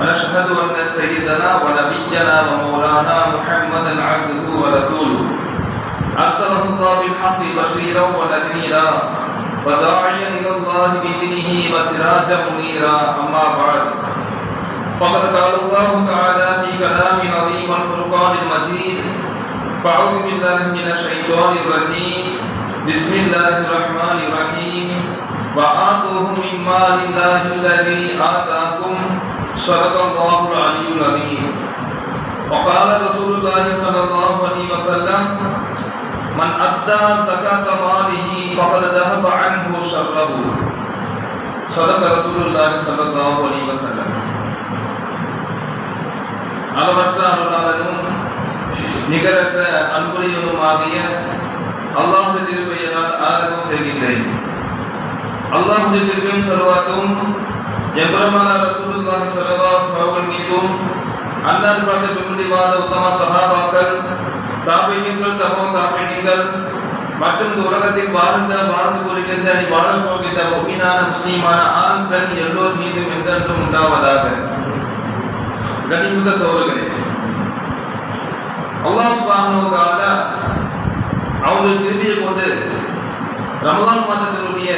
ونشهد ان سيدنا ونبينا ومولانا محمدا عبده ورسوله. ارسله الله بالحق بشيرا ونذيرا وداعيا الى الله باذنه وسراجا منيرا. اما بعد، فقد قال الله تعالى في كلام عظيم الفرقان المجيد فاعوذ بالله من الشيطان الرجيم. بسم الله الرحمن الرحيم. وآتوه من مال الله الذي آتاكم صدق الله العلي العظيم وقال رسول الله صلى الله عليه وسلم من أدى زكاة ماله فقد ذهب عنه شره صدق رسول الله صلى الله عليه وسلم அளவற்ற அருளாளனும் நிகரற்ற அன்புடையவனுமாகிய அல்லாஹு திருப்பெயரால் ஆரம்பம் செய்கின்றேன் அல்லாஹுடைய திருப்பியும் சர்வாத்தும் எம்பெருமான ரசூலுல்லாஹி ஸல்லல்லாஹு அலைஹி வஸல்லம் மீதும் அன்னார் பார்த்த பின்பற்றிவாத உத்தம சஹாபாக்கள் தாபீன்கள் தபோ தாபீன்கள் மற்றும் இந்த உலகத்தில் வாழ்ந்த வாழ்ந்து கொள்கின்ற நீ வாழப் போகின்ற முக்மீனான முஸ்லீமான ஆண் பெண் எல்லோர் மீதும் என்றென்றும் உண்டாவதாக. கனிமிக்க சோழர்களே அல்லாஹ் சுப்ஹானஹு வ திரும்பிய கொண்டு ரமலான் மாதத்தினுடைய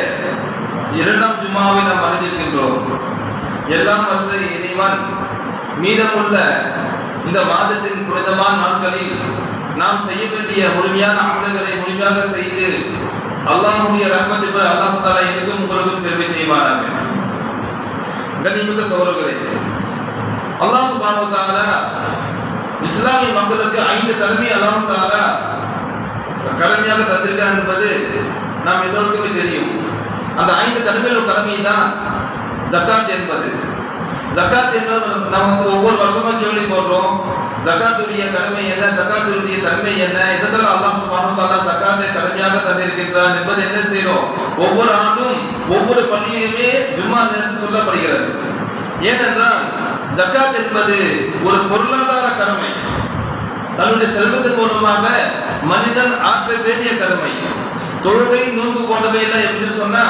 இரண்டாம் ஜுமாவை நாம் அறிந்திருக்கின்றோம். எல்லாம் வல்ல இறைவன். மீதமுள்ள இந்த மாதத்தின் புனிதமான நாட்களில் நாம் செய்ய வேண்டிய முழுமையான அமல்களை முழுமையாக செய்து அல்லாஹ்வுடைய ரஹ்மத்தை அல்லாஹ் தாலா எனக்கும் உங்களுக்கும் திரும்பி செய்வாராக கனிமிக்க சோழர்களே அல்லாஹ் சுபானு தாலா இஸ்லாமிய மக்களுக்கு ஐந்து கல்வி அல்லாஹ் தாலா கடமையாக தந்திருக்கான் என்பது நாம் எல்லோருக்குமே தெரியும். அந்த ஐந்து கடமைகள் கடமை தான் ஜக்காத் என்பது. ஜக்காத் என்பது நம்ம வந்து ஒவ்வொரு வருஷமும் கேள்வி போடுறோம். ஜக்காத்துடைய கடமை என்ன? ஜக்காத்துடைய தன்மை என்ன? இதெல்லாம் அல்லாஹ் சுப்ஹானஹு தாலா ஜக்காத்தை கடமையாக தந்திருக்கின்றான் என்பது என்ன செய்யறோம்? ஒவ்வொரு ஆண்டும் ஒவ்வொரு பள்ளியிலுமே ஜும்மா என்று சொல்லப்படுகிறது. ஏனென்றால் ஜக்காத் என்பது ஒரு பொருளாதார கடமை. தன்னுடைய செல்வத்தின் மூலமாக மனிதன் ஆற்ற வேண்டிய கடமை. தொழுகை நோன்பு போன்றவை எல்லாம் எப்படின்னு சொன்னா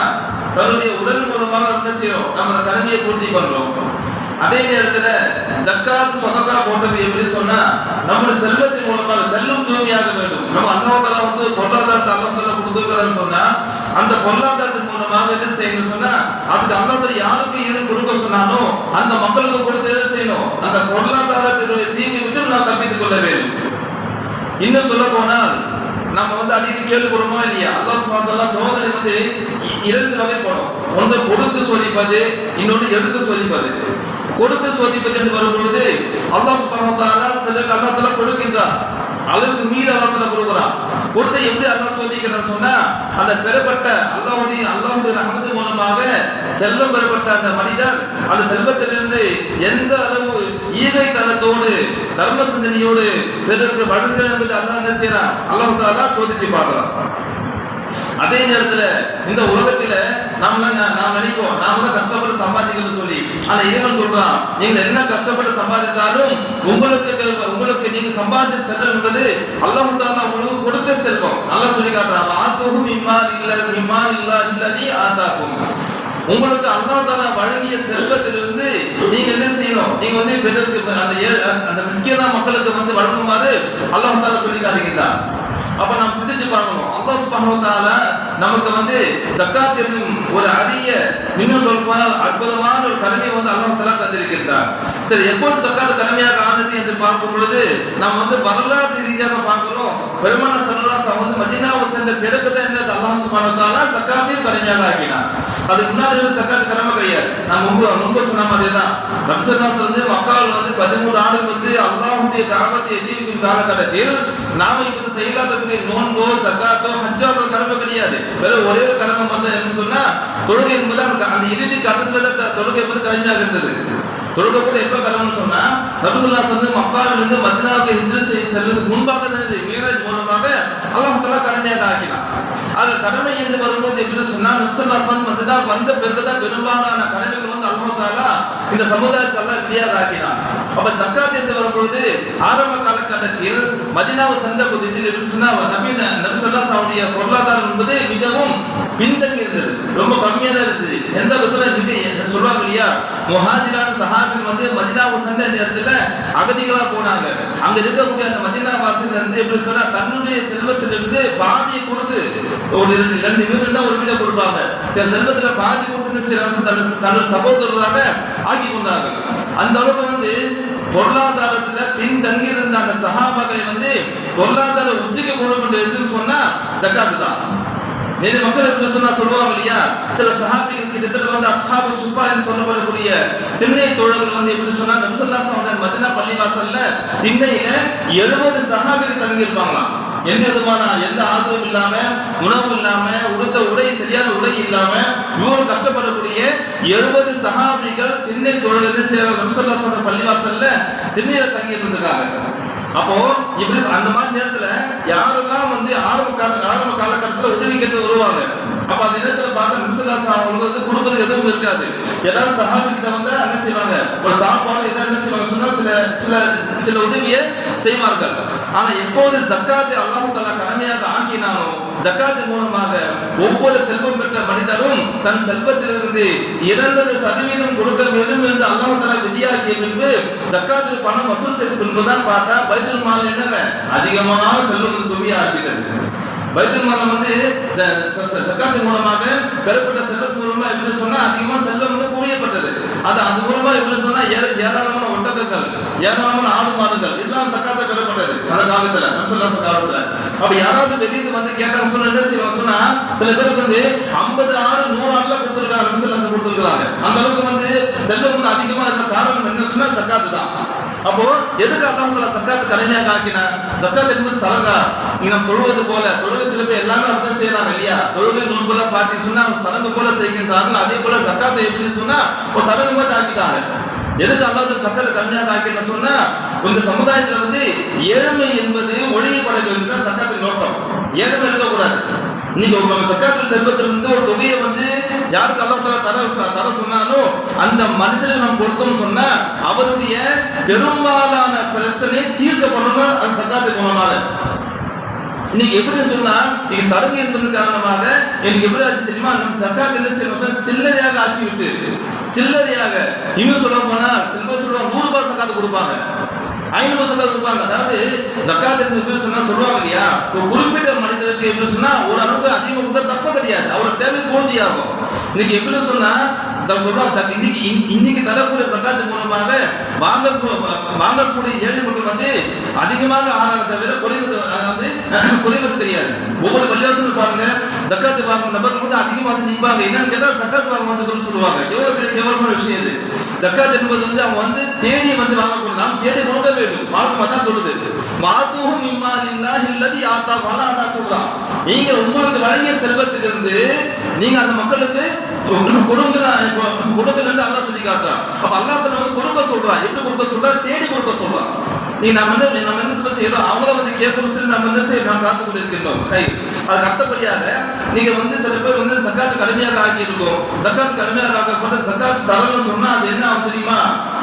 தன்னுடைய உடல் மூலமாக என்ன செய்யறோம்? நம்ம கடமையை பூர்த்தி பண்றோம். அதே நேரத்துல ஜக்காத் சொதக்கா போன்றவை எப்படி சொன்னா நம்முடைய செல்வத்தின் மூலமாக செல்லும் தூய்மையாக வேண்டும். நம்ம அல்லாஹ் வந்து பொருளாதாரத்தை அல்லாஹ் கொடுத்துருக்காருன்னு சொன்னா அந்த பொருளாதாரத்தின் மூலமாக என்ன செய்யணும் சொன்னா அதுக்கு அல்லாஹ் யாருக்கு இருந்து கொடுக்க சொன்னானோ அந்த மக்களுக்கு கொடுத்து எதை செய்யணும்? அந்த பொருளாதாரத்தினுடைய தீங்கை விட்டு நாம் தப்பித்துக் கொள்ள வேண்டும். இன்னும் சொல்ல போனால் நம்ம வந்து அடிக்கடி கேள்விப்படுறோமா இல்லையா? அல்லா சுப்ஹானஹு சகோதரி வந்து இ- இரண்டு வகைப்படும் ஒன்று கொடுத்து சோதிப்பது இன்னொன்று எடுத்து சோதிப்பது. கொடுத்து சோதிப்பது என்று வரும் பொழுது அல்லா சுப்ஹானஹு சில சிலருக்கு கொடுக்கின்றார் அளவுக்கு மீறி அல்லாஹ் கொடுக்குறான். கொடுத்த எப்படி அல்லா சோதிக்கிறான்னு சொன்னா அந்த பெறப்பட்ட அல்லாவுடைய அல்லாவுடைய அமது மூலமாக செல்வம் பெறப்பட்ட அந்த மனிதர் அந்த செல்வத்திலிருந்து எந்த அளவு ஈகை தனத்தோடு தர்ம சிந்தனையோடு பிறருக்கு வழங்குகிறார் என்பது அல்லாஹ் என்ன செய்யறான்? அல்லாஹ் தஆலா சோதிச்சு பார்க்கலாம் அதே நேரத்துல இந்த உலகத்துல நாம நாம் நினைப்போம் நாம தான் கஷ்டப்பட்டு சம்பாதிக்கணும்னு சொல்லி. ஆனா இறைவன் சொல்றான் நீங்க என்ன கஷ்டப்பட்டு சம்பாதித்தாலும் உங்களுக்கு உங்களுக்கு நீங்க சம்பாதிச்ச செல்வம் என்பது அல்லாஹ் தாலா உங்களுக்கு கொடுத்த செல்வம். நல்லா சொல்லி காட்டுறான் ஆத்தவும் இம்மா இல்ல இம்மா இல்ல இல்லதி ஆதாக்கும் உங்களுக்கு அல்லா தாலா வழங்கிய செல்வத்திலிருந்து நீங்க என்ன செய்யணும்? நீங்க வந்து பிறருக்கு அந்த அந்த மிஸ்கியனா மக்களுக்கு வந்து வழங்குமாறு அல்லாஹ் தாலா சொல்லி காட்டுகின்றான் அப்ப நாம் சிந்திச்சு பார்க்கணும். அல்லாஹ் சுப்ஹானஹு நமக்கு வந்து சக்காத் என்னும் ஒரு அரிய இன்னும் சொல்ல போனால் அற்புதமான ஒரு கடமையை வந்து அல்லாஹ் தந்திருக்கின்றார் சரி எப்போது சர்க்கார் தலைமையாக ஆனது என்று பார்க்கும் பொழுது நாம் வந்து வரலாற்று ரீதியாக பார்க்கிறோம். பெருமான சல்லல்லாஹு அலைஹி வந்து மதீனாவுக்கு சென்ற பிறகு தான் என்ன அல்லாஹ் சுப்ஹானஹு வ தஆலா ஆக்கினார். அதுக்கு முன்னாடி வந்து ஜக்காத் கடமை கிடையாது. நான் முன்பு முன்பு சொன்ன மாதிரி தான் நபிசல்லாஸ் வந்து மக்காவில் வந்து பதிமூணு ஆண்டு வந்து அல்லாஹ்வுடைய காபத்தை எதிர்க்கும் காலகட்டத்தில் நாம இப்ப செயலாற்றக்கூடிய நோன்போ ஜக்காத்தோ ஹஜ்ஜாவோ கடமை கிடையாது. வெறும் ஒரே ஒரு கடமை வந்து என்ன சொன்னா தொழுகை என்பது அந்த இறுதி கட்டத்துல தொழுகை என்பது கடமையாக இருந்தது. தொழுகை கூட எப்ப கடமைன்னு சொன்னா நபிசுல்லா வந்து மக்காவிலிருந்து மதினாவுக்கு எதிர செய்ய செல்வது முன்பாக தான் மீராஜ் மூலமாக அல்லாஹ் கடமையாக ஆக்கினான் அது கடமை என்று வரும்போது எப்படி சொன்னா நபிசுல்லா மதினா வந்த பிறகுதான் பெரும்பாலான கடமைகள் வந்து அல்லாஹ் இந்த சமுதாயத்துக்கு அல்லாஹ் விதியாக ஆக்கினான் அப்ப சக்காத் என்று வரும்பொழுது ஆரம்ப காலகட்டத்தில் மதினாவை சென்ற போது இதில் எப்படி சொன்னா நவீன நபி சாவுடைய பொருளாதாரம் என்பது மிகவும் பின்தங்கி இருந்தது. ரொம்ப கம்மியா தான் இருந்தது. எந்த விஷயம் என்ன சொல்லுவாங்க இல்லையா? முஹாஜிரான சஹாபின் வந்து மதினாவை சென்ற நேரத்துல அகதிகளா போனாங்க. அங்க இருக்கக்கூடிய அந்த மதினா வாசல்ல இருந்து எப்படி சொன்னா தன்னுடைய செல்வத்திலிருந்து பாதியை கொடுத்து ஒரு இரண்டு இரண்டு வீடு தான் ஒரு வீடை கொடுப்பாங்க. இந்த செல்வத்துல பாதி கொடுத்து சில தமிழ் தன் சகோதரராக ஆக்கி கொண்டார்கள். அந்த அளவுக்கு வந்து பொருளாதாரத்துல பின்தங்கி இருந்த அந்த சகாபாக்களை வந்து பொருளாதார உச்சிக்கு கொண்டு கொண்டு எதுன்னு சொன்னா ஜக்காத்து தான். நேரு மக்கள் எப்படி சொன்னா சொல்லுவாங்க இல்லையா? சில சஹாபிகள் கிட்டத்தட்ட வந்து அஸ்ஹாபு சுப்பா என்று சொல்லப்படக்கூடிய திண்ணை தோழர்கள் வந்து எப்படி சொன்னா நபிசல்லாசம் வந்து மதினா பள்ளிவாசல்ல திண்ணையில எழுபது சஹாபிகள் தங்கியிருப்பாங்களாம். எந்த விதமான எந்த ஆதரவும் இல்லாம உணவு இல்லாம உடுத்த உடை சரியான உடை இல்லாம இவ்வளவு கஷ்டப்படக்கூடிய எழுபது சகாபிகள் திண்ணை தோழர்கள் சேவை நபிசல்லாசம் பள்ளிவாசல்ல திண்ணையில தங்கி இருந்திருக்காங்க. அப்போ இப்படி அந்த மாதிரி நேரத்துல யாரெல்லாம் வந்து ஆரம்ப கால ஆரம்ப காலகட்டத்துல உதவி கேட்டு வருவாங்க? அப்ப அந்த நேரத்துல பார்த்தா நிமிஷம் அவங்களுக்கு வந்து கொடுப்பது எதுவும் இருக்காது. ஏதாவது சஹாபி கிட்ட வந்து என்ன செய்வாங்க? ஒரு சாப்பாடு எதாவது என்ன செய்வாங்க? சொன்னா சில சில சில உதவியை செய்வார்கள். ஆனா எப்போது ஜக்காத்து அல்லாஹு தலா கடமையாக ஆக்கினானோ ஜக்காத்து மூலமாக ஒவ்வொரு செல்வம் பெற்ற மனிதரும் தன் செல்வத்திலிருந்து இரண்டரை சதவீதம் கொடுக்க வேண்டும் என்று அல்லாஹு தலா விதியாக்கிய பின்பு ஜக்காத்து பணம் வசூல் செய்த பின்புதான் பார்த்தா பைத்துல் மால் என்ன அதிகமான செல்வம் வந்து குவிய ஆரம்பித்தது. பைத்துல் மால் வந்து சக்காத்து ச- மூலமாக பெறப்பட்ட செல்வம் மூலமா எப்படி சொன்னா அதிகமா செல்வம் வந்து குவியப்பட்டது அது அது மூலமா எப்படி சொன்னா ஏராளமான ஒட்டகங்கள் ஏராளமான ஆடு மாடுகள் இதெல்லாம் சக்காத்த பெறப்பட்டது அந்த காலத்துல நம்சல்லாச காலத்துல. அப்படி யாராவது வெளியில வந்து கேட்டாங்க சொன்னா என்ன செய்வாங்க? சொன்னா சில பேருக்கு வந்து ஐம்பது ஆடு நூறு ஆடுல கொடுத்துருக்காங்க நம்சல்லாச கொடுத்துருக்காங்க அந்த அளவுக்கு வந்து செல்வம் வந்து அதிகமா இருந்த காரணம் என்ன சொன்னா சக்காத்து தான். அப்போ எதுக்கு அல்லாஹ் சக்காத்து கடமையாக ஆக்கினா சக்காத் என்பது சலகா நீங்க தொழுவது போல தொழுகை சில பேர் எல்லாமே அப்படிதான் செய்யறாங்க இல்லையா? தொழுகை நோன்புல பார்த்து சொன்னா அவங்க சலங்கு போல செய்கின்றார்கள் அதே போல சக்காத்தை எப்படின்னு சொன்னா ஒரு சலங்கு மாதிரி தாக்கிட்டாங்க எதுக்கு அல்லாத சக்கரை கம்மியாக ஆக்கின சொன்னா இந்த சமுதாயத்துல வந்து ஏழ்மை என்பது ஒழியப்பட வேண்டும் தான் சட்டத்தின் நோக்கம். ஏழ்மை இருக்கக்கூடாது. இன்னைக்கு ஒரு நம்ம சக்காத்தில் செல்வத்திலிருந்து ஒரு தொகையை வந்து யாருக்கு அல்லாஹ் தர தர சொன்னானோ அந்த மனிதனை நம்ம கொடுத்தோம் சொன்னா அவருடைய பெரும்பாலான பிரச்சனை தீர்க்கப்படணும் அந்த சட்டத்துக்கு போனாலும் இன்னைக்கு எப்படி சொன்னா இன்னைக்கு சடங்கு என்பது காரணமாக எனக்கு எப்படி ஆச்சு தெரியுமா? நம்ம சர்க்கார் என்ன செய்யணும் சில்லறையாக ஆக்கிவிட்டு சில்லறையாக. இன்னும் சொல்ல போனா சில சொல்லுவாங்க நூறு ரூபாய் சக்காத்து கொடுப்பாங்க. ஐநூறு சக்காத்து கொடுப்பாங்க. அதாவது ஜக்காத் என்று சொன்னா சொல்லுவாங்க இல்லையா? ஒரு குறிப்பிட்ட மனிதருக்கு எப்படி சொன்னா ஒரு அளவுக்கு அதிகம் கொடுத்தா தப்பு கிடையாது. அவரோட தேவை பூர்த்தியாகும் இன்னைக்கு எப்படி சொன்னா ச- இன்னைக்கு இன்னைக்கு தரக்கூடிய சட்டத்து மூலமாக வாங்க வாங்கக்கூடிய ஏழை மக்கள் வந்து அதிகமாக ஆனால் தவிர குறைவது அதாவது குறைவது கிடையாது. ஒவ்வொரு பள்ளியாசலும் பாருங்க சக்காத்து வாங்கும் நபர் வந்து அதிகமாக வந்து நிற்பாங்க. என்னன்னு கேட்டால் சக்காத்து வாங்க வந்ததுன்னு சொல்லுவாங்க. எவ்வளவு எவ்வளோ விஷயம் இது. சக்காத் என்பது வந்து அவங்க வந்து தேடி வந்து வாங்கக்கூடாது நாம் தேடி கொடுக்க வேண்டும் மார்க்கம் அதான் சொல்லுது. மாத்துவும் இம்மான் இல்லா இல்லது யாத்தா வாழா அதான் சொல்றான் நீங்க உங்களுக்கு வழங்கிய செல்வத்திலிருந்து நீங்க அந்த மக்களுக்கு கொடுங்க கொடுங்க அல்லாஹ் சொல்லி காட்டுறான் அப்ப அல்லாஹ் தஆலா வந்து கொடுக்க சொல்றான் எப்படி கொடுக்க சொல்றான் தேடி கொடுக்க சொல்றான் நீ நம்ம வந்து நம்ம என்ன இப்ப செய்யறோம்? அவங்கள வந்து கேட்கணும் சொல்லி நம்ம என்ன செய்ய நாம் காத்து கொண்டு இருக்கின்றோம் அதுக்கு அடுத்தபடியாக நீங்க வந்து சில பேர் வந்து சக்காத்து கடுமையாக ஆக்கி இருக்கோம் சக்காத்து கடுமையாக ஆக்கப்பட்ட சக்காத்து தரணும்னு சொன்னா அது என்ன ஆகும் தெரியுமா?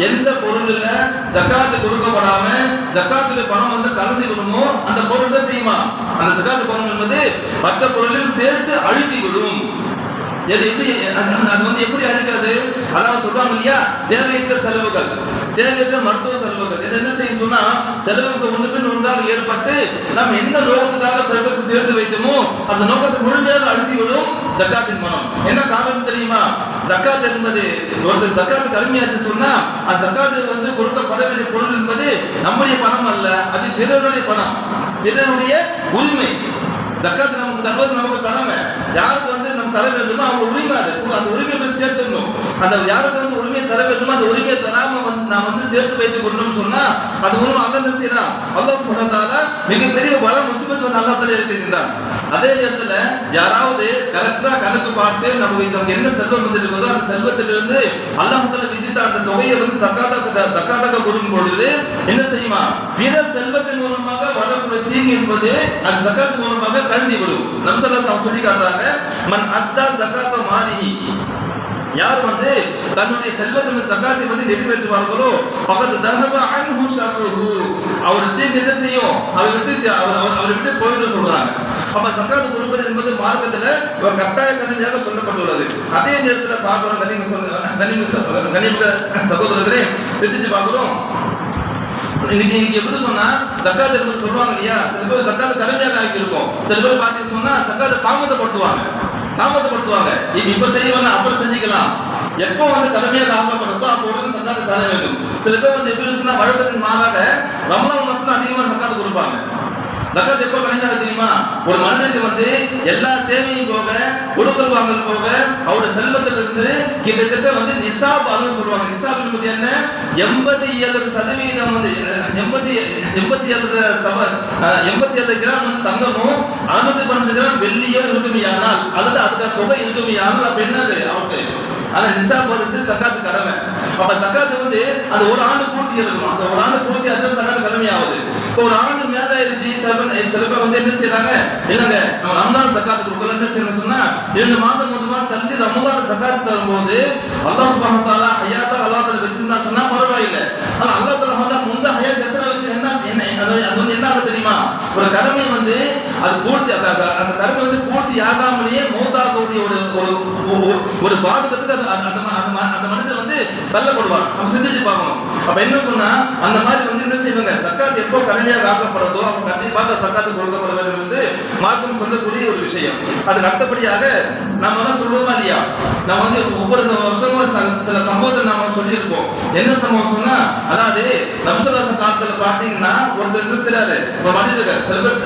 எந்த பொருள்ல ஜக்காத்து கொடுக்கப்படாம ஜக்காத்துல பணம் வந்து கலந்து விடுமோ அந்த பொருள் தான் செய்யுமா அந்த ஜக்காத்து பணம் என்பது மற்ற பொருளில் சேர்த்து அழுத்தி விடும் எது எப்படி அது வந்து எப்படி அழிக்காது அதாவது சொல்றாங்க இல்லையா? தேவையற்ற செலவுகள். தேவையற்ற மருத்துவ செலவுகள். இது என்ன செய்யும் சொன்னா செலவுக்கு ஒன்று பின் ஒன்றாக ஏற்பட்டு நாம் எந்த நோக்கத்துக்காக செலவுக்கு சேர்த்து வைத்தோமோ அந்த நோக்கத்தை முழுமையாக அழுத்தி விடும் ஜக்காத்தின் மனம். என்ன காரணம் தெரியுமா? ஜக்காத் என்பது ஒருத்தர் ஜக்காத் கடுமையாச்சு சொன்னா அந்த ஜக்காத்து வந்து கொடுக்கப்பட வேண்டிய பொருள் என்பது நம்முடைய பணம் அல்ல அது பிறருடைய பணம். பிறருடைய உரிமை. ஜக்காத் நமக்கு தருவது நமக்கு கடமை. யாருக்கு வந்து நம்ம தர வேண்டுமோ அவங்க உரிமை அது. அந்த உரிமை சேர்த்துக்கணும். அந்த யாருக்கு வந்து தர வேண்டுமோ அந்த உரிமையை தராம வந்து நான் வந்து சேர்த்து வைத்துக் கொண்டோம்னு சொன்னா அது ஒன்றும் அல்ல என்ன செய்யறான் அல்லாஹ் மிகப்பெரிய பல முசிபத் வந்து அல்லா தலை இருக்கின்றான் அதே நேரத்துல யாராவது கரெக்டா கணக்கு பார்த்து நமக்கு நமக்கு என்ன செல்வம் வந்திருக்கிறதோ அந்த செல்வத்திலிருந்து அல்லாஹ் விதித்த அந்த தொகையை வந்து சக்காதாக சக்காதாக கொடுக்கும் பொழுது என்ன செய்யுமா? பிற செல்வத்தின் மூலமாக வரக்கூடிய தீங்கு என்பது அந்த சக்காத்து மூலமாக கழுதி விடும். நம்சல்லா சொல்லி காட்டுறாங்க மன் அத்தா சக்காத்த மாறி யார் வந்து தன்னுடைய செல்வத்தின் சக்காத்தை வந்து நிறைவேற்றுவார்களோ பக்கத்து தர்ம அன்பு ஷர்ருஹு அவர் விட்டு என்ன செய்யும்? அவர் விட்டு அவர் அவர் அவர் விட்டு போயிட்டு சொல்றாங்க. அப்ப சக்காத்து கொடுப்பது என்பது மார்க்கத்துல ஒரு கட்டாய கடமையாக சொல்லப்பட்டுள்ளது. அதே நேரத்துல பார்க்கிறோம் கனிம சொல்ல கனிம சகோதரர்களே சிந்திச்சு பார்க்கிறோம். இன்னைக்கு இன்னைக்கு எப்படி சொன்னா சக்காத்து என்பது சொல்லுவாங்க இல்லையா? சில பேர் சக்காத்து கடமையாக ஆக்கியிருக்கோம். சில பேர் பார்த்தீங்கன்னு சொன்னா சக்காத்து தாமதப்படுத்துவாங்க. தாமதப்படுத்துவாங்க இப்ப இப்ப செய்வாங்க அப்புறம் செஞ்சுக்கலாம். எப்போ வந்து தலைமையை தாமதப்படுத்தோ அப்போ உடனே சக்காத்து தர வேண்டும். சில பேர் வந்து எப்படி சொன்னா வழக்கத்துக்கு மாறாக ரமலான் மாசத்துல அதிகமா சக்காத்து கொடுப்பாங்க. ஜக்காத் எப்போ கணிஞ்சாங்க தெரியுமா? ஒரு மனிதனுக்கு வந்து எல்லா தேவையும் போக கொடுக்கல் வாங்கல் போக அவருடைய செல்வத்திலிருந்து கிட்டத்தட்ட வந்து நிசாப் அதுன்னு சொல்லுவாங்க. நிசாப் என்பது என்ன? எண்பத்தி ஏழு சதவீதம் வந்து எண்பத்தி எண்பத்தி ஏழு சவ எண்பத்தி ஏழு கிராம் வந்து தங்கமும் அறுபத்தி பன்னெண்டு கிராம் வெள்ளியோ இருக்குமையானால் அல்லது அதுக்கு தொகை இருக்குமையானால் அப்ப என்னது? அவருக்கு. ஆனா நிசாப் வந்து சக்காத்து கடமை. அப்ப சக்காத்து வந்து அந்த ஒரு ஆண்டு பூர்த்தி இருக்கணும் அந்த ஒரு ஆண்டு பூர்த்தி அது சக்காத்து கடமையாவது இப்போ ஒரு ஆண்டு மேல ஆயிருச்சு சில பேர் சில பேர் வந்து என்ன செய்யறாங்க இல்லங்க நம்ம ரமலான் சக்காத்து கொடுக்கல என்ன செய்யணும் சொன்னா இரண்டு மாதம் மூணு மாதம் தள்ளி ரமலான் சக்காத்து தரும்போது அல்லாஹ் சுப்ஹானஹு வ ஹயாத்தா அல்லாஹ் தஆலா வச்சிருந்தா சொன்னா பரவாயில்லை. ஆனா அல்லாஹ் முந்த ஹயாத் எத்தனை வச்சு என்ன என்ன அது வந்து என்ன ஆகுது தெரியுமா? ஒரு கடமை வந்து அது பூர்த்தி அந்த அந்த- கடமை வந்து பூர்த்தி ஆகாமலேயே மூத்தாகக்கூடிய ஒரு ஒரு ஒரு- பாதகத்துக்கு அந்த அந்த மனிதன் வந்து தள்ளப்படுவார். நம்ம சிந்திச்சு பார்க்கணும். அப்ப என்ன சொன்னா அந்த மாதிரி வந்து என்ன செய்வாங்க? சக்காத்து எப்போ கடமையாக ஆக்கப்படுறதோ அப்போ கண்டிப்பாக சக்காத்து கொடுக்கப்பட வேண்டும் வந்து மார்க்கம் சொல்லக்கூடிய ஒரு விஷயம். அதுக்கு அடுத்தபடியாக நம்ம என்ன சொல்லுவோமா இல்லையா? நம்ம வந்து ஒவ்வொரு வருஷமும் சில சம்பவத்தை நாம சொல்லியிருப்போம். என்ன சம்பவம் சொன்னா அதாவது நம்சராச காலத்துல பாத்தீங்கன்னா ஒருத்தர் என்ன செய்றாரு ஒரு மனிதர்கள் சில பேர்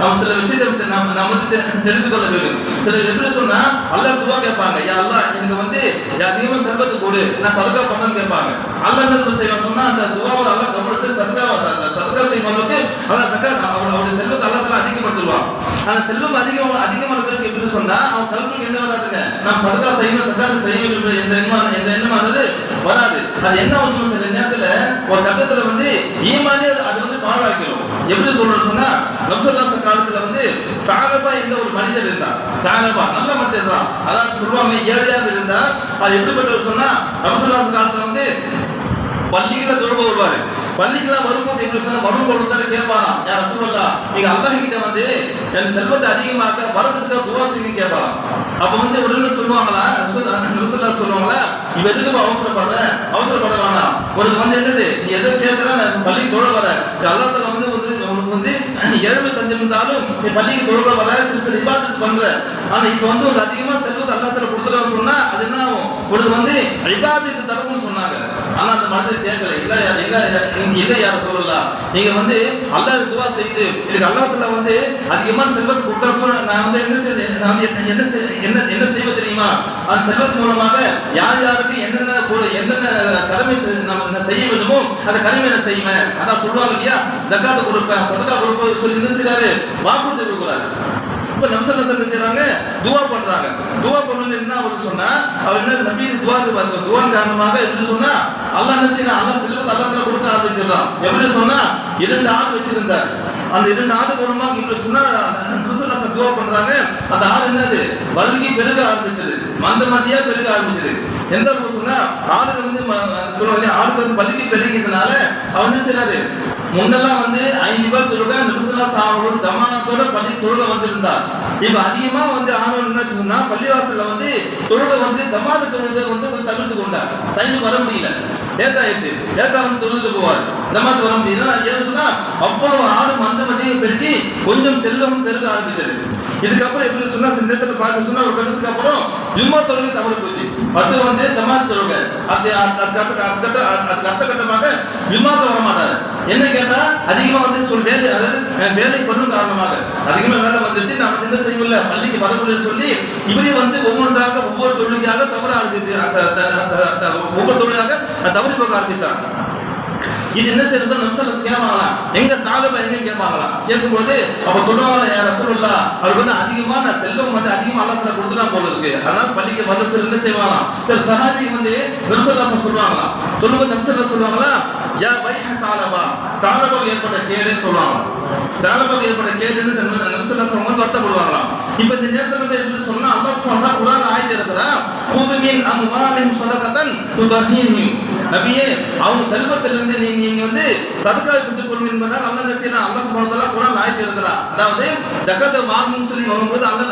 நாம் சில விஷயத்தை நம்ம நம்ம தெரிந்து கொள்ள வேண்டும். சிலர் எப்படி சொன்னா அல்லாஹ் துவா கேட்பாங்க. யா அல்லா எனக்கு வந்து அதிகமா செல்வத்தை கொடு நான் சதக்கா பண்ணு கேட்பாங்க. அல்லாஹ் என்ன செய்வான் சொன்னா அந்த துவாவை அல்ல கபூல் செய்து சதக்கா சதக்கா செய்வனுக்கு சக்கா அவன் அவருடைய செல்வத்தை அல்லத்துல அதிகப்படுத்துவான். ஆனா செல்வம் அதிகம் அதிகமாக இருக்கிறதுக்கு எப்படி சொன்னா அவன் கல்விக்கு என்ன வராதுங்க நாம் சதக்கா செய்யணும் சதக்கா செய்ய வேண்டும் எந்த எண்ணம் என்ற எண்ணமானது வராது. அது என்ன அவசியம் சில நேரத்துல ஒரு கட்டத்துல வந்து ஈமானே அது அது எப்படி சொல்றோம் சொன்னா ரம்சல்லாச காலத்துல வந்து சாரபா என்ற ஒரு மனிதர் இருந்தார். சாரபா நல்ல மனிதர் தான். அதாவது சொல்லுவாங்க ஏழையாக இருந்தார். அது எப்படிப்பட்டவர் சொன்னா ரம்சல்லாச காலத்துல வந்து பள்ளிக்குள்ள தொடர்பு வருவாரு. பள்ளிக்கெல்லாம் வரும்போது எப்படி சொன்னா வரும்போது தானே கேட்பாராம் யார் ரசூலுல்லா நீங்க அல்லாஹ் கிட்ட வந்து என் செல்வத்தை அதிகமாக்க வரதுக்கு துவா செய்து கேட்பாராம் அப்ப வந்து ஒரு என்ன சொல்லுவாங்களா? ரசூல் சொல்லுவாங்களா? இவ எதுக்கு அவசரப்படுற? அவசரப்பட வேணாம். உனக்கு வந்து என்னது? நீ எதை கேட்கற? நான் பள்ளிக்கு தொழ வர. அல்லாஹ் வந்து வந்து உனக்கு வந்து ஏழ்மை தந்திருந்தாலும் நீ பள்ளிக்கு தொழுக வர சில சில இபாதத் பண்ற. ஆனா இப்ப வந்து ஒரு அதிகமா செல்வத்தை அல்லாஹ் தஆலா கொடுத்துறோம் சொன்னா அது என்ன ஆகும்? உனக்கு வந்து இபாதத்து தர ஆனா அந்த மனதில் தேங்கல இல்ல இல்ல இல்லை யார சொல்லலாம் நீங்க வந்து அல்லாஹ் துவா செய்து எனக்கு அல்லாஹ் வந்து அதிகமான செல்வத்தை கொடுத்தா நான் வந்து என்ன செய்ய நான் வந்து என்ன- என்ன செய்- என்ன என்ன செய்வது தெரியுமா? அந்த செல்வத்து மூலமாக யார் யாருக்கு என்னென்ன என்னென்ன கடமை நம்ம என்ன செய்ய வேண்டுமோ அந்த கடமை என்ன செய்வேன். அதான் சொல்லுவாங்க இல்லையா? ஜக்காத்து கொடுப்பேன் சதகா கொடுப்பேன் சொல்லி என்ன செய்றாரு? வாக்குறுதி கொடுக்குறாரு. ரொம்ப நம்சல்ல என்ன செய்யறாங்க துவா பண்றாங்க. துவா பண்ணணும் என்ன ஆகுது சொன்னா அவர் என்ன நபீக்கு துவா அந்த துவான் காரணமாக எப்படி சொன்னா அல்லா என்ன செய்யலாம் அல்லா செல்வத்தை அல்லாஹ் கொடுக்க ஆரம்பிச்சிடலாம் எப்படி சொன்னா இரண்டு ஆள் வச்சிருந்தார். அந்த இரண்டு ஆடு மூலமாக இப்படி சொன்னா நம்சல்ல துவா பண்றாங்க. அந்த ஆடு என்னது? வல்கி பெருக ஆரம்பிச்சது. மந்த மந்தியா பெருக ஆரம்பிச்சது. எந்த அளவுக்கு சொன்னா ஆடு வந்து சொல்லுவாங்க ஆடு வந்து பல்கி பெருகியதுனால அவர் என்ன செய்யறாரு முன்னெல்லாம் வந்து ஐந்து பேர் தொழுக நிபுசலா சாவோட ஜமானத்தோட பள்ளி தொழுக வந்திருந்தார். இப்ப அதிகமா வந்து ஆர்வம் என்ன சொன்னா பள்ளிவாசல்ல வந்து தொழுக வந்து ஜமாத்து தொழுகை வந்து தவிர்த்து கொண்டார். டைம் வர முடியல. லேட் ஆயிடுச்சு லேட்டா வந்து தொழுது போவார் ஜமாத்து வர முடியல ஏன்னு சொன்னா அவ்வளவு ஆடு மந்தமதியும் பெருகி கொஞ்சம் செல்வம் பெருக ஆரம்பிச்சது இதுக்கப்புறம் எப்படி சொன்னா சில நேரத்தில் பார்க்க சொன்னா ஒரு கட்டத்துக்கு அப்புறம் ஜும்மா தொழுகை தவறு போச்சு ஃபர்ஸ்ட் வந்து ஜமாத் தொழுகை அது அதுக்கு அடுத்த அதுக்கு அடுத்த கட்டமாக ஜும்மாக்கு வர மாட்டாரு என்ன கேட்டா அதிகமா வந்து சொல் வேலை அதாவது வேலை பண்ணும் காரணமாக அதிகமா வேலை வந்துச்சு நான் என்ன செய்யல பள்ளிக்கு வரக்கூடிய சொல்லி இவரே வந்து ஒவ்வொன்றாக ஒவ்வொரு தொழிலாக தவற ஆரம்பித்து ஒவ்வொரு தொழிலாக தவறு திரும்ப ஆரம்பித்தான் இது என்ன செய்யறது நம்சல்ல கேட்பாங்களா? எங்க தாலபா எங்க கேட்பாங்களாம் கேட்கும்போது அப்ப சொல்லுவாங்க யார் ரசூலுல்லா அவருக்கு வந்து அதிகமான செல்வம் வந்து அதிகமா அல்லாத்துல கொடுத்துட்டா போல இருக்கு அதனால பள்ளிக்கு வர சொல்லி என்ன செய்வாங்களாம்? சில சஹாபி வந்து நம்சல்லாசம் சொல்லுவாங்களா? சொல்லும்போது நம்சல்லா சொல்லுவாங்களா யா வைஹ தாலபா. தாலபா ஏற்பட்ட கேடுன்னு சொல்லுவாங்க தாலபா ஏற்பட்ட கேடுன்னு நம்சல்லாசம் வந்து வருத்தப்படுவாங்களாம். இப்ப இந்த நேரத்துல வந்து எப்படி சொன்னா அல்லாஹ் சொன்னா குரான் ஆயிட்டு இருக்கிறா குது மின் அம்வாலிஹிம் ஸதகத்தன் துதஹீஹிம் நபியே அவங்க செல்வத்திலிருந்து நீங்க நீங்க வந்து சதுக்காவை பெற்றுக் கொள்ளுங்க என்பதால் அவங்க என்ன செய்யறான் அல்லாஹ் சுப்ஹானஹு கூட தஆலா குர்ஆன் அதாவது ஜகாத் வாங்கணும்னு சொல்லி வரும்போது அல்ல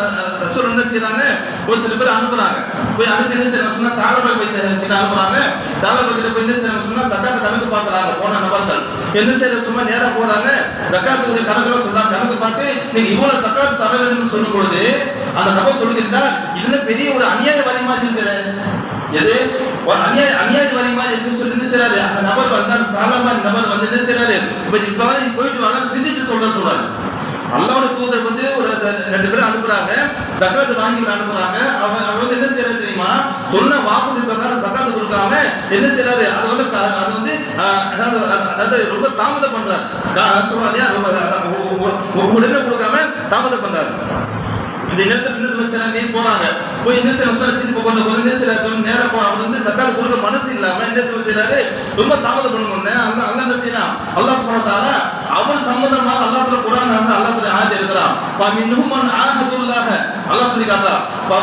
ரசூல் என்ன செய்யறாங்க ஒரு சில பேர் அனுப்புறாங்க. போய் அனுப்பி என்ன செய்யணும் சொன்னா தாலபா கிட்ட கிட்ட அனுப்புறாங்க. தாலபா கிட்ட போய் என்ன செய்யணும் சொன்னா சட்டத்தை கணக்கு பார்க்கறாங்க போன நபர்கள். என்ன செய்யற சும்மா நேரா போறாங்க. ஜகாத்துடைய கணக்கெல்லாம் சொல்றாங்க கணக்கு பார்த்து நீங்க இவ்வளவு ஜகாத் தர வேண்டும் சொல்லும் பொழுது அந்த நபர் சொல்லுகின்றார் இதுல பெரிய ஒரு அநியாய வரி மாதிரி இருக்குது? எது? ஒரு அநியாய அநியாய வரி மாதிரி இருக்குன்னு சொல்லி என்ன செய்றாரு அந்த நபர் வந்து அந்த தாளமான நபர் வந்து என்ன செய்றாரு இப்ப இப்ப போயிட்டு வாங்க சிந்திச்சு சொல்ற சொல்றாரு அல்லாவோட தூதர் வந்து ஒரு ரெண்டு பேரும் அனுப்புறாங்க ஜக்காத்து வாங்கி அனுப்புறாங்க அவங்க அவங்க வந்து என்ன செய்யறது தெரியுமா சொன்ன வாக்குறுதி பிரகாரம் ஜக்காத்து கொடுக்காம என்ன செய்யறாரு அது வந்து அது வந்து அதாவது ரொம்ப தாமதம் பண்றாரு கா- சொல்றாரு இல்லையா? ரொம்ப அதான் உ- உடனே கொடுக்காம தாமதம் பண்றாரு இந்த நேரத்தில் சில நீ போறாங்க. போய் என்ன செய்ய விசாரிச்சு இப்போ கொஞ்சம் போது என்ன செய்யறாரு நேரம் அவர் வந்து சர்க்கார் கொடுக்க மனசு இல்லாம என்ன செய்யறாரு? ரொம்ப தாமதம் பண்ணணும்னு அல்ல அல்ல என்ன செய்யறான்? அல்லாஹ் சுப்ஹானஹு அவர் சம்பந்தமாக அல்லாத்துல குரான் வந்து அல்லாஹ்வுடைய ஆயத் இருக்கிறான் மன் ஆஹதுல்லாஹ. அல்லாஹ் சொல்லி காட்டுறான் வ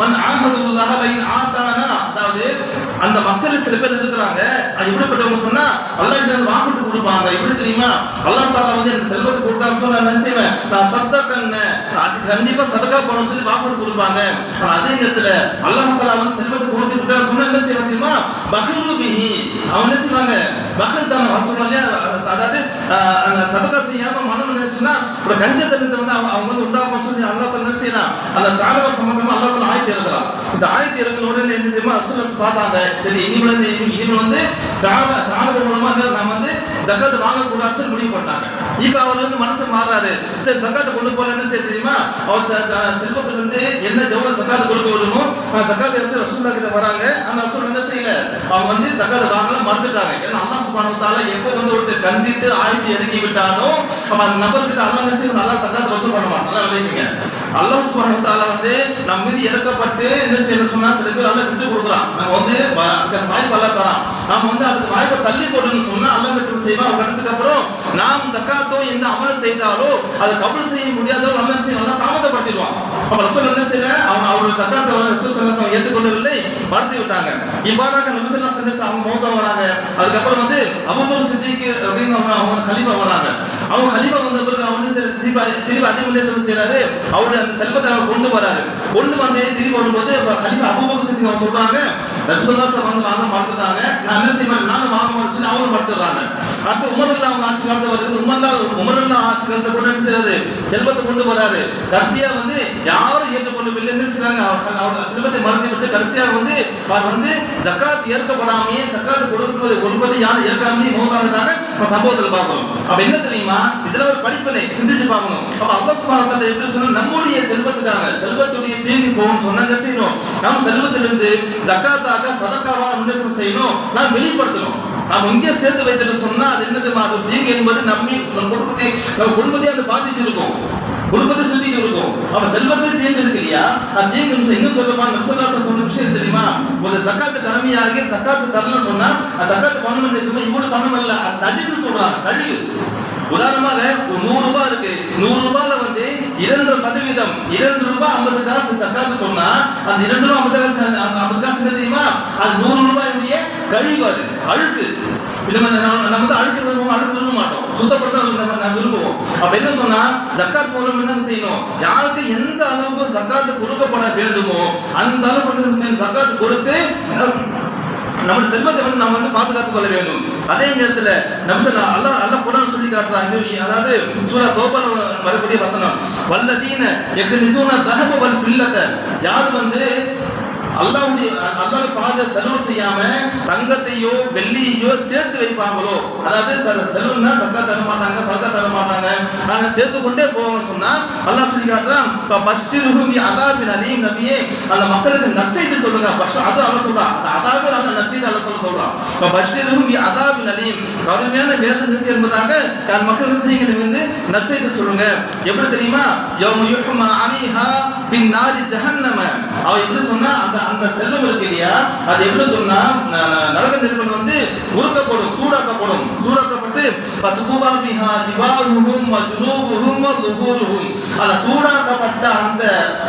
மன் ஆஹதுல்லாஹ லைன் ஆதானா அதாவது அந்த மக்கள் சில பேர் இருக்கிறாங்க. அது எப்படிப்பட்டவங்க சொன்னா அல்லாஹ் கிட்ட வாக்குட்டு கொடுப்பாங்க. எப்படி தெரியுமா? அல்லாஹ் தாலா வந்து எனக்கு செல்வத்தை கொடுத்தான்னு சொன்னா நான் செய்வேன்? நான் சத்த கண்ண அது கண்டிப்பா சதக்கா பண்ண சொல்லி கொடுப்பாங்க. அதே நேரத்துல அல்லாஹ் தாலா வந்து செல்வத்தை கொடுத்து விட்டாரு. சொன்னா என்ன செய்வாங்க தெரியுமா? பஹ்ரு பிஹி. அவன் என்ன செய்வாங்க? பஹ்ர் தான் வசூல் அதாவது ஆஹ், அந்த செய்யாம மனம் நினைச்சுன்னா ஒரு கஞ்ச தண்ணத்தை வந்து அவங்க அவங்க வந்து உண்டாக சொல்லி அல்லாஹ் என்ன செய்யறான்? அந்த தாலவ சம்பந்தமா அல்லாஹ் ஆயத்தி ஆயத்து இந்த ஆயத்து இருக்கிற என்ன தெரியுமா? அசுரஸ் பார்த்தாங்க. சரி இனிமேல் வந்து இனிமேல் வந்து தான தானது மூலமா நம்ம வந்து ஜக்காத்து வாங்கக்கூடாதுன்னு முடிவு பண்ணாங்க இப்போ அவர் வந்து மனசு மாறாரு சரி சக்காத்து கொண்டு போறேன்னு சரி செய்ய தெரியுமா? அவர் செல்வத்துல இருந்து என்ன ஜவுள சக்காத்து கொடுக்க விடுமோ சக்காத்து எடுத்து ரசூல்லா கிட்ட வராங்க. ஆனா ரசூல் என்ன செய்யல? அவங்க வந்து சக்காத்து வாங்கல மறந்துட்டாங்க. ஏன்னா அல்லா சுபானத்தால எப்போ வந்து ஒருத்தர் கண்டித்து ஆயத்தி இறக்கி விட்டாலும் அப்ப அந்த நபர்கிட்ட அல்லா என்ன செய்யும் நல்லா சக்காத்து வசூல் பண்ணுவாங்க நல்லா விளைவிங்க அல்லாஹ் சுப்ஹானஹு தஆலா வந்து நம்ம மீது இறக்கப்பட்டு என்ன செய்யணும் சொன்னா சில பேர் அல்லாஹ் விட்டு கொடுக்குறான் நம்ம வந்து வ- வாய்ப்பு அல்லாஹ் தரான். நாம வந்து அதுக்கு வாய்ப்பை தள்ளி போடணும்னு சொன்னா அல்லாஹ் என்ன செய்வான். அவங்க இடத்துக்கு அப்புறம் நாம் சக்காத்தோ எந்த அமல் செய்தாலோ அதை கபல் செய்ய முடியாதோ அல்லாஹ் செய்ய நல்லா தாமதப்படுத்திடுவான். அப்ப ரசூல் என்ன செய்யல அவங்க அவருடைய சக்காத்தை வந்து ரசூல் ஸல்லல்லாஹு அலைஹி ஏற்றுக்கொள்ளவில்லை மறுத்து விட்டாங்க. இவ்வாறாக நபி ஸல்லல்லாஹு அலைஹி வஸல்லம் அவங்க மௌத்தா வராங்க. அதுக்கப்புறம் வந்து அபூபக்கர் சித்திக் ரலியல்லாஹு அன்ஹு அவங்க கலீஃபா வராங்க. அவங்க கலீஃபா வந்த பிறகு அவங்க திருப்பி திருப்பி அதே முன்னே செய்யறாரு. அவருடைய செல்வத்தை அவர் கொண்டு வராரு. கொண்டு வந்து திரும்பி வரும்போது அப்ப கலீஃபா அபூபக்கர் சித்திக் அவங்க சொல்றாங்க நபி ஸல்லல்லாஹு அலைஹி வந்து வாங்க மறுத்துட்டாங்க நான் என்ன செய்வேன்? நானும் வாங்க மாட்டேன்னு அவரும் அவங்க மறுத்துறாங்க அடுத்து உமர்ல அவங்க ஆட்சி காலத்தை வருது. உமர்ல உமர்ல ஆட்சி காலத்தை கொண்டு என்ன செய்யறது? செல்வத்தை கொண்டு வராரு. கடைசியா வந்து யாரும் ஏற்றுக்கொள்ளவில்லை என்ன செய்றாங்க அவர் செல்வத்தை மறந்து விட்டு கடைசியா வந்து அவர் வந்து ஜக்காத் ஏற்கப்படாமையே ஜக்காத் கொடுப்பது கொடுப்பது யாரும் ஏற்காமலே மோதானதாக நம்ம சம்பவத்தில் பார்க்கணும். அப்ப என்ன தெரியுமா? இதுல ஒரு படிப்பினை சிந்திச்சு பார்க்கணும். அப்ப அல்லாஹ் சுப்ஹானஹு எப்படி சொன்னா நம்முடைய நம்முடைய செல்வத்துக்காக செல்வத்துடைய தீங்கு போகும் சொன்னாங்க செய்யணும்? நாம் செல்வத்திலிருந்து ஜக்காத்தாக சதக்காவா முன்னேற்றம் செய்யணும். நாம் வெளிப்படுத்தணும். நாம் இங்கே சேர்த்து வைத்துட்டு சொன்னா அது என்னது? அது தீங்கு என்பது நம்மை நம் குடும்பத்தை நம்ம குடும்பத்தை அது பாதிச்சிருக்கும். குடும்பத்தை சுத்திட்டு இருக்கும். அப்ப செல்வத்தை தீங்கு இருக்கு இல்லையா? அது தீங்கு இன்னும் சொல்லுமா? சொல்லமா சொன்ன விஷயம் தெரியுமா? ஒரு சக்காத்து கடமையா இருக்கு? சக்காத்து தரல சொன்னா அந்த சக்காத்து பணம் இருக்கும்போது இவ்வளவு பணம் இல்ல அது தடிச்சு சொல்றான் தடிக்கு உதாரணமாக ஒரு நூறு ரூபாய் இருக்கு. நூறு ரூபாயில வந்து இரண்டு சதவீதம் இரண்டு ரூபாய் ஐம்பது காசு சக்காத்து சொன்னா அந்த இரண்டு ரூபாய் ஐம்பது காசு அந்த ஐம்பது காசு என்ன தெரியுமா? அது நூறு ரூபாயுடைய கழிவு அது அழுக்கு நம்ம நம்ம வந்து அழுக்கு விரும்புவோம்? அழுக்கு விரும்ப மாட்டோம். சுத்தப்படுத்த நம்ம விரும்புவோம். அப்ப என்ன சொன்னா ஜக்காத் மூலம் என்ன செய்யணும்? யாருக்கு எந்த அளவுக்கு ஜக்காத்து கொடுக்கப்பட வேண்டுமோ அந்த அளவுக்கு ஜக்காத்து கொடுத்து நம்ம செல்வத்தை வந்து நம்ம வந்து பாதுகாத்துக் கொள்ள வேண்டும். அதே நேரத்துல நம்சல்லா அல்லாஹ் அல்ல குர்ஆன் சொல்லி காட்டுறாங்க. அதாவது சூரா தௌபால வரக்கூடிய வசனம். வல்லதீன யக்னிசூன தஹப வல் பிள்ளத்தை யார் வந்து அல்லாவுடைய அல்லாவுடைய பாதை செலவு செய்யாம தங்கத்தையோ வெள்ளியோ சேர்த்து வைப்பாங்களோ? அதாவது செ- செலவுன்னா சக்கா தர மாட்டாங்க சக்கா தர மாட்டாங்க. ஆனா சேர்த்து கொண்டே போவோம் சொன்னா அல்லாஹ் சொல்லி காட்டுறான் இப்ப பஷ்ஷிருஹும் பி அதாபின் அலீம் நபியே அந்த மக்களுக்கு நசைத்து சொல்லுங்க. பஷ் அது அல்ல சொல்றான் அந்த அந்த நசைத்து அல்ல சொல்ல சொல்றான் இப்ப பஷ்ஷிருஹும் பி அதாபின் அலீம் கடுமையான வேதனை இருக்கு என்பதாக யார் மக்கள் என்ன வந்து நசைத்து சொல்லுங்க. எப்படி தெரியுமா? யௌம யுஹ்மா அலைஹா பின் நாரி ஜஹன்னம. அவ எப்படி சொன்னா அந்த அந்த செல்வம் இருக்கு இல்லையா? அது எப்படி சொன்னா நரக நிறுவனம் வந்து உருக்கப்படும் சூடாக்கப்படும். சூடாக்கப்பட்டு பத்துபூபா பிஹா திவாருஹும் வ ஜுனூபுஹும் வ அந்த சூடாக்கப்பட்ட அந்த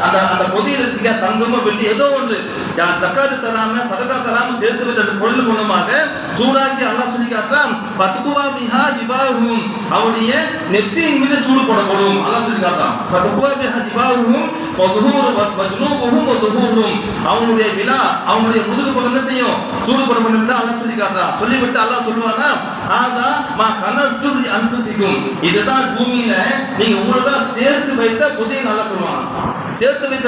அந்த அந்த பொதியில் இருக்க தங்கமோ வெள்ளி ஏதோ ஒன்று. யார் சக்காத்து தராம சதகா தராம சேர்த்து வைத்த அந்த பொருள் மூலமாக சூடாக்கி அல்லாஹ் சொல்லி காட்டுறான் பத்துபூபா பிஹா திவாருஹும் அவருடைய நெற்றியின் மீது சூடு போடப்படும் அல்லாஹ் சொல்லி காட்டுறான். பத்துபூபா பிஹா திவாருஹும் வ லுஹூரு வ வ அவங்களுடைய விழா அவங்களுடைய முதுகு பக்கம் என்ன செய்யும்? சூடுபடும் என்று அல்லாஹ் சொல்லி காட்டுறான் சொல்லிவிட்டு அல்லாஹ் சொல்லுவானா? ஆதா மா கனத்து லி இதுதான் பூமியில நீங்க உங்களோட சேர்த்து வைத்த புதிய நல்லா சொல்லுவான். சேர்த்து வைத்த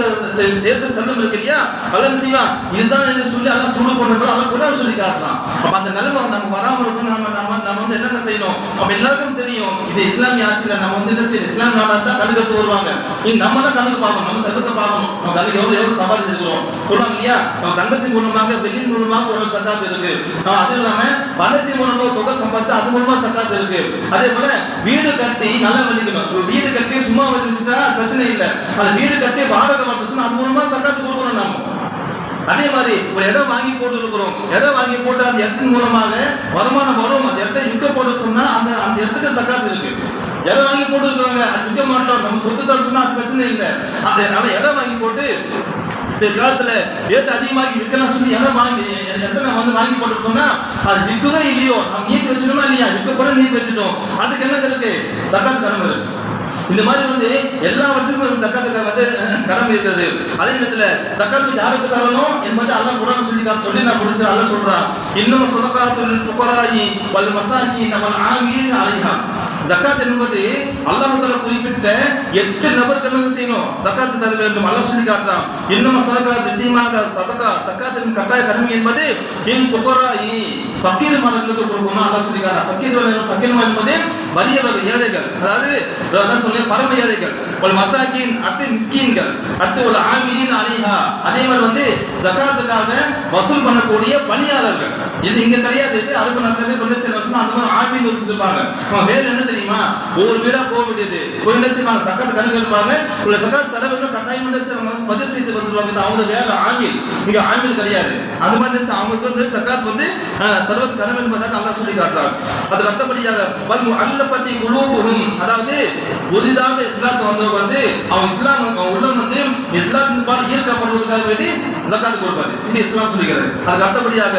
சேர்த்து செல்வம் இருக்கு இல்லையா? அல்லாஹ் செய்வான் இதுதான் என்று சொல்லி அதான் சூடு போடுறது அதை குரான் சொல்லி காட்டலாம். அப்ப அந்த நிலைமை நம்ம வராமல் இருக்கும் நம்ம நம்ம நம்ம வந்து என்னென்ன செய்யணும்? அப்ப எல்லாருக்கும் தெரியும் இது இஸ்லாமிய ஆட்சியில நம்ம வந்து என்ன செய்யணும்? இஸ்லாம் நாடா தான் கணக்கு வருவாங்க. நீ நம்ம தான் கணக்கு பார்க்கணும் நம்ம சட்டத்தை பார்க்கணும். நம்ம கணக்கு எவ்வளவு எவ்வளவு சம்பாதிச்சிருக்கிறோம் சொல்லுவாங்க இல்லையா? நம்ம தங்கத்தின் மூலமாக வெள்ளியின் மூலமாக ஒரு சட்டாத்து இருக்கு. அது இல்லாம பணத்தின் மூலமாக தொகை சம்பாதிச்சு அது மூலமா சட்டாத்து இருக்கு. அதே போல வீடு கட்டி நல்லா வலிக்கணும் வீடு கட்டி சும்மா வலிச்சுட்டா பிரச்சனை இல்லை. அது வீடு கட்டி வாடகை வந்துச்சுன்னா நம்ம மூலமா சக்காத்து கொடுக்கணும் நாம. அதே மாதிரி ஒரு இடம் வாங்கி போட்டுருக்கிறோம். இடம் வாங்கி போட்டு அந்த இடத்தின் மூலமாக வருமானம் வரும். அந்த இடத்தை விற்க போட்டு சொன்னா அந்த அந்த இடத்துக்கு சக்காத்து இருக்கு. இடம் வாங்கி போட்டுருக்காங்க அது விற்க மாட்டோம். நம்ம சொத்து தான் சொன்னா அது பிரச்சனை இல்லை. அதனால இடம் வாங்கி போட்டு காலத்துல ரேட் அதிகமாகி விற்கலாம் சொல்லி இடம் வாங்கி எத்தனை வந்து வாங்கி போட்டு சொன்னா அது விற்குதோ இல்லையோ? நம்ம நீக்கி வச்சிருமா இல்லையா? விற்க கூட நீதி வச்சிட்டோம். அதுக்கு என்ன இருக்கு? சக்காத்து கடமை இருக்கு. இந்த மாதிரி வந்து எல்லா வந்து சக்காத்து வந்து கடமை இருக்கிறது அதே நேரத்துல சக்காத்து யாருக்கு தரணும் என்பது அல்ல குரான் சொல்லி நான் சொல்லி நான் முடிச்சு அல்ல சொல்றான் இன்னும் சொதக்காத்துல் ஃபுகராயி வல் மசாக்கி நம்ம ஆமீன் அலைஹா. ஜக்காத் என்பது அல்லாஹ் குறிப்பிட்ட எட்டு நபர்கள் என்ன செய்யணும். சக்காத்து தர வேண்டும். அல்லாஹ் சொல்லி காட்டுறான். இன்னும் சதகா நிச்சயமாக சதகா சக்காத்தின் கட்டாய கடமை என்பது என் ஃபுகராயி பக்கீர் மரங்களுக்கு கொடுக்கணும் அல்லாஹ் சொல்லி காட்டுறான். பக்கீர் பக்கீர் என்பது வலியவர்கள் ஏழைகள் அதாவது அதான் சொல்லி பரம ஏழைகள் ஒரு மசாக்கின் அடுத்து மிஸ்கீன்கள். அடுத்து ஒரு ஆமீன் அலிஹா. அதே மாதிரி வந்து ஜகாத்துக்காக வசூல் பண்ணக்கூடிய பணியாளர்கள். இது இங்க கிடையாது. இது அறுபது நாட்களே கொண்டு சேர்ந்து அந்த மாதிரி ஆமீன் வச்சுருப்பாங்க அவன் வேற என்ன தெரியும்? ஒவ்வொரு வீடா போக வேண்டியது. போய் என்ன செய்வாங்க? சக்காத்து கணக்கு இருப்பாங்க உள்ள சக்காத்து தலைவர்கள் கட்டாயம் என்ன செய்வாங்க? பதிவு செய்து வந்துருவாங்க. அவங்க வேலை ஆங்கில். இங்க ஆங்கில் கிடையாது. அது மாதிரி அவங்களுக்கு வந்து சக்காத் வந்து தருவது கடமை என்பதாக அல்லா சொல்லி காட்டுறாங்க. அது கட்டப்படியாக வல்மு அல்ல பத்தி குலூபுஹும். அதாவது புதிதாக இஸ்லாத்து வந்தவங்க வந்து அவங்க இஸ்லாம் அவங்க உள்ளம் வந்து இஸ்லாத்தின் பால் ஈர்க்கப்படுவதற்காக வேண்டி ஜக்காத் கொடுப்பாரு இது இஸ்லாம் சொல்லுகிறது அதுக்கு அடுத்தபடியாக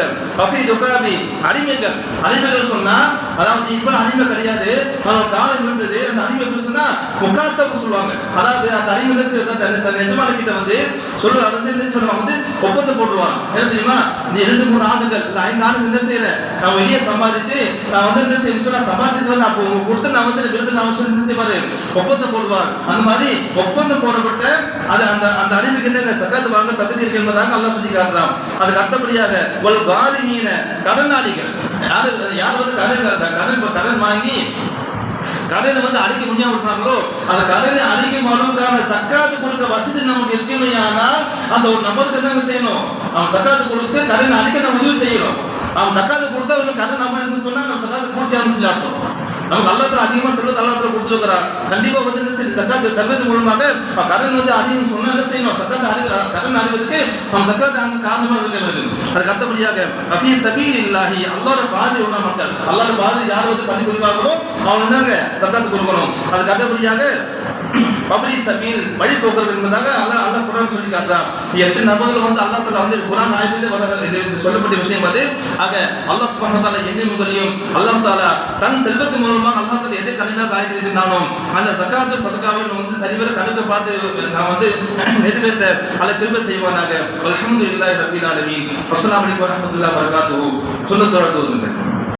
அடிமைகள். அடிமைகள் சொன்னா அதாவது இப்ப அடிமை கிடையாது. அதோட காலம் இருந்தது அந்த அடிமை எப்படி சொன்னா முக்காத்தப்பு சொல்லுவாங்க. அதாவது அந்த அடிமை என்ன தன் தன் எஜமான கிட்ட வந்து சொல்லுவாங்க. அது வந்து என்ன சொல்லுவாங்க வந்து ஒப்பந்தம் போடுவாங்க என்ன தெரியுமா? இந்த இரண்டு மூணு ஆண்டுகள் இல்ல ஐந்து ஆண்டுகள் என்ன செய்யறேன் நான் வெளியே சம்பாதித்து நான் வந்து என்ன செய்ய சொன்னா சம்பாதித்து நான் அப்போ கொடுத்து நான் வந்து விருது நான் சொல்லி என்ன செய்வாரு? ஒப்பந்தம் போடுவார். அந்த மாதிரி ஒப்பந்தம் போடப்பட்ட அது அந்த அந்த அடிமைக்கு என்ன சக்காத்து வாங்க தகுதி இருக்கு என்பதாக அல்லாஹ் சொல்லி அதுக்கு அடுத்தபடியாக ஒரு காரி மீன கடனாளிகள். யாரு யார் வந்து கடன் கடன் கடன் வாங்கி கடனை வந்து அழிக்க முடியாம இருப்பாங்களோ அந்த கடனை அழிக்கும் அளவுக்கான சக்காத்து கொடுக்க வசதி நமக்கு இருக்குமே ஆனால் அந்த ஒரு நபருக்கு என்ன செய்யணும்? அவன் சக்காத்து கொடுத்து கடனை அழிக்க நம்ம உதவி செய்யணும். அவன் சக்காத்து கொடுத்தா வந்து கடன் நம்ம இருந்து சொன்னா நம்ம சக்காத்து பூர்த்தி சொல்லி அர்த்தம் நமக்கு அல்லாத்துல அதிகமா செல்வத்தை அல்லாத்துல கொடுத்துருக்கிறார் கண்டிப்பா வந்து சரி சக்காத்து தருவது மூலமாக கடன் வந்து அதிகம் சொன்னா என்ன செய்யணும்? சக்காத்து அறிவு கடன் அறிவதற்கு அவன் சக்காத்து அங்க காரணமா இருக்க வேண்டும் அதுக்கு அடுத்தபடியாக அபி சபி இல்லாஹி அல்லாஹ்வோட பாதி உள்ள மக்கள் அல்லாஹ்வோட பாதி யார் வந்து பண்ணி கொடுப்பாங்களோ அவங்க என்னங்க சக்காத்து கொடுக்கணும். அதுக்கு அடுத்தபடியாக பப்ரி சபீல் வழிபோக்கர்கள் என்பதாக அல்லாஹ் அல்லாஹ் குரான் சொல்லி காட்டுறான். எட்டு நபர்கள் வந்து அல்லாஹ் தஆலா வந்து குரான் ஆயத்திலே வர இது சொல்லப்பட்ட விஷயம் அது. ஆக அல்லாஹ் சுபான வ முதலையும் எண்ணி அல்லாஹ் தன் செல்வத்து மூலமாக அல்லாஹ் தாலா எதை கனிமாக ஆயிருக்கிறானோ அந்த சக்காத்து சதகாவை வந்து சரிவர கணக்கு பார்த்து நான் வந்து நிறைவேற்ற அல்ல திரும்ப செய்வானாக. அல்ஹம்துலில்லாஹி ரப்பில் ஆலமீன். அஸ்ஸலாமு அலைக்கும் வரஹ்மத்துல்லாஹி வபரகாத்துஹு. சுன்னத்தோட தோதுங்க